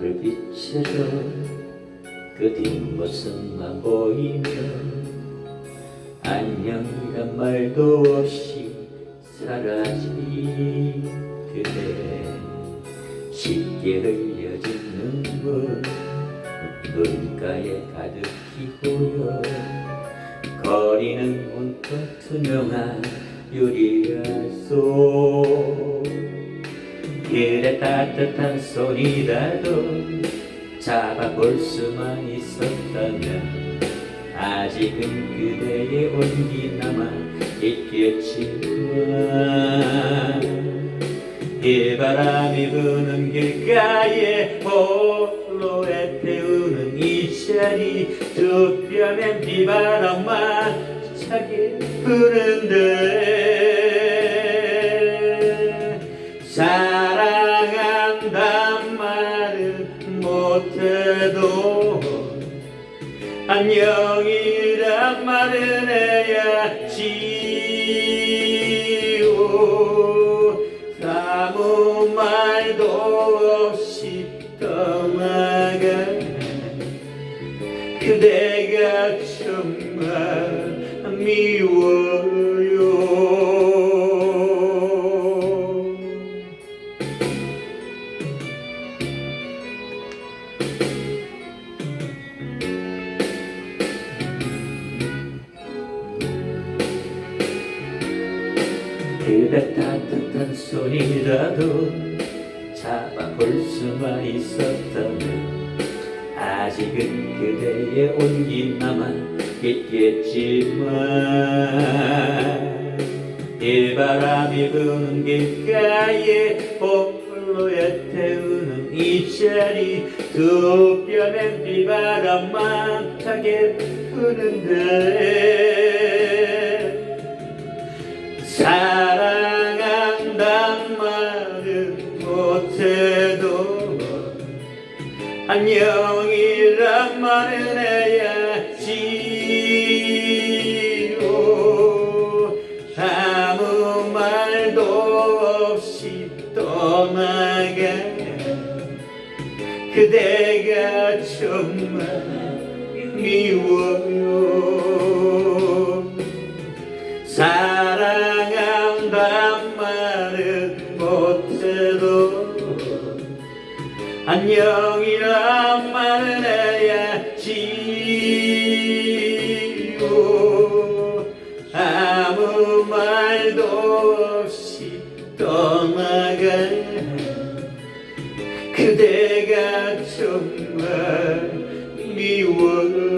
불빛처럼 그 뒷모습만 보이면 안녕이란 말도 없이 사라진 그대 쉽게 흘려진 눈물 눈가에 가득히 고여 거리는 온통 투명한 유리알 속 그래 따뜻한 손이라도 잡아볼 수만 있었다면 아직은 그대의 온기 남아 있겠지만. 이 바람이 부는 길가에 홀로 애태우는 이 자리 두 뺨엔 비바람만 차게 부는데 사랑한단 말은 못해도 안녕이란 말은 해야지요. 아무 말도 없이 떠나간 그대가 정말 미워 그대 따뜻한 손이라도 잡아볼 수만 있었다면 아직은 그대의 온기 남아 있겠지만 이 바람이 부는 길가에 홀로 애태우는 이 자리 두 뺨엔 비바람만 타게 부는데 사랑 안녕이란 말은 해야지요 아무 말도 없이 떠나간 그대가 정말 미워요. 사랑한단 안녕이란 말은 해야지요 아무 말도 없이 떠나갈 그대가 정말 미워요.